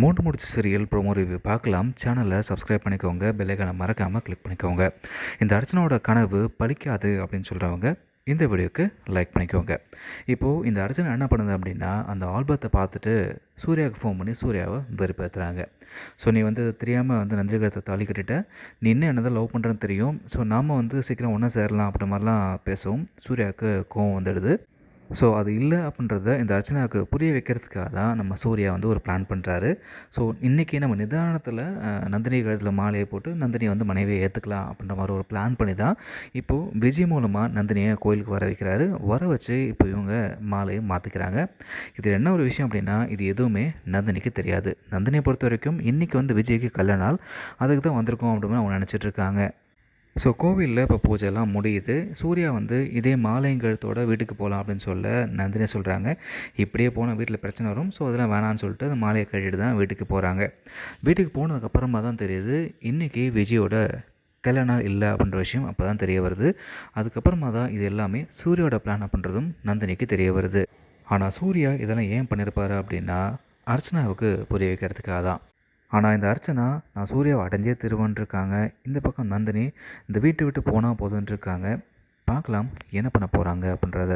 மூன்று முடிச்சு serial promo review பார்க்கலாம். சேனலை சப்ஸ்கிரைப் பண்ணிக்கோங்க. பெல்லைக்கான மறக்காமல் கிளிக் பண்ணிக்கோங்க. இந்த அர்ச்சனாவோட கனவு பலிக்காது அப்படின்னு சொல்கிறவங்க இந்த வீடியோக்கு லைக் பண்ணிக்கோங்க. இப்போது இந்த அர்ச்சனை என்ன பண்ணுது அப்படின்னா அந்த ஆல்பத்தை பார்த்துட்டு சூர்யாவுக்கு ஃபோன் பண்ணி சூர்யாவை வெறுப்பேற்றுறாங்க ஸோ நீ வந்து தெரியாமல் வந்து நந்திரிகரத்தை தாலி கட்டிட்ட. நீ இன்னும் என்ன என்னதான் லவ் பண்ணுறேன்னு தெரியும். ஸோ நாம் வந்து சீக்கிரம் ஒன்றா சேரலாம் அப்படி மாதிரிலாம் பேசவும் சூர்யாவுக்கு கோவம் வந்துடுது. ஸோ அது இல்லை அப்படின்றத இந்த அர்ச்சனாவுக்கு புரிய வைக்கிறதுக்காக தான் நம்ம சூர்யா வந்து ஒரு பிளான் பண்ணுறாரு ஸோ இன்றைக்கி நம்ம நிதானத்தில் நந்தினி கழுத்தில் மாலையை போட்டு நந்தினியை வந்து மனைவியை ஏற்றுக்கலாம் அப்படின்ற மாதிரி ஒரு பிளான் பண்ணி தான் இப்போது விஜய் மூலமாக நந்தினியை கோயிலுக்கு வர வைக்கிறாரு. வர வச்சு இப்போ இவங்க மாலையை மாற்றிக்கிறாங்க இது என்ன ஒரு விஷயம் அப்படின்னா இது எதுவுமே நந்தினிக்கு தெரியாது. நந்தினியை பொறுத்த வரைக்கும் இன்றைக்கி வந்து விஜய்க்கு கல்யாண நாள். அதுக்கு தான் வந்திருக்கோம் அப்படின்னு அவங்க நினச்சிட்ருக்காங்க ஸோ கோவிலில் இப்போ பூஜைலாம் முடியுது. சூர்யா வந்து இதே மாலைங்கழுத்தோட வீட்டுக்கு போகலாம் அப்படின்னு சொல்ல நந்தினி சொல்கிறாங்க இப்படியே போனால் வீட்டில் பிரச்சனை வரும். ஸோ அதெல்லாம் வேணான்னு சொல்லிட்டு அந்த மாலையை கட்டிட்டு தான் வீட்டுக்கு போகிறாங்க வீட்டுக்கு போனதுக்கப்புறமா தான் தெரியுது இன்றைக்கி விஜயோட கல்யாண நாள் இல்லை அப்படின்ற விஷயம் அப்போ தான் தெரிய வருது. அதுக்கப்புறமா தான் இது எல்லாமே சூர்யாவோட பிளான் அப்படின்றதும் நந்தினிக்கு தெரிய வருது. ஆனால் சூர்யா இதெல்லாம் ஏன் பண்ணியிருப்பாரு அப்படின்னா அர்ச்சனாவுக்கு புரிய வைக்கிறதுக்காக தான். ஆனால் இந்த அர்ச்சனா நான் சூர்யாவை அடைஞ்சே திருவன் இருக்காங்க இந்த பக்கம் நந்தினி இந்த வீட்டை விட்டு போனால் போதுன்னு இருக்காங்க பார்க்கலாம் என்ன பண்ண போகிறாங்க அப்படின்றத.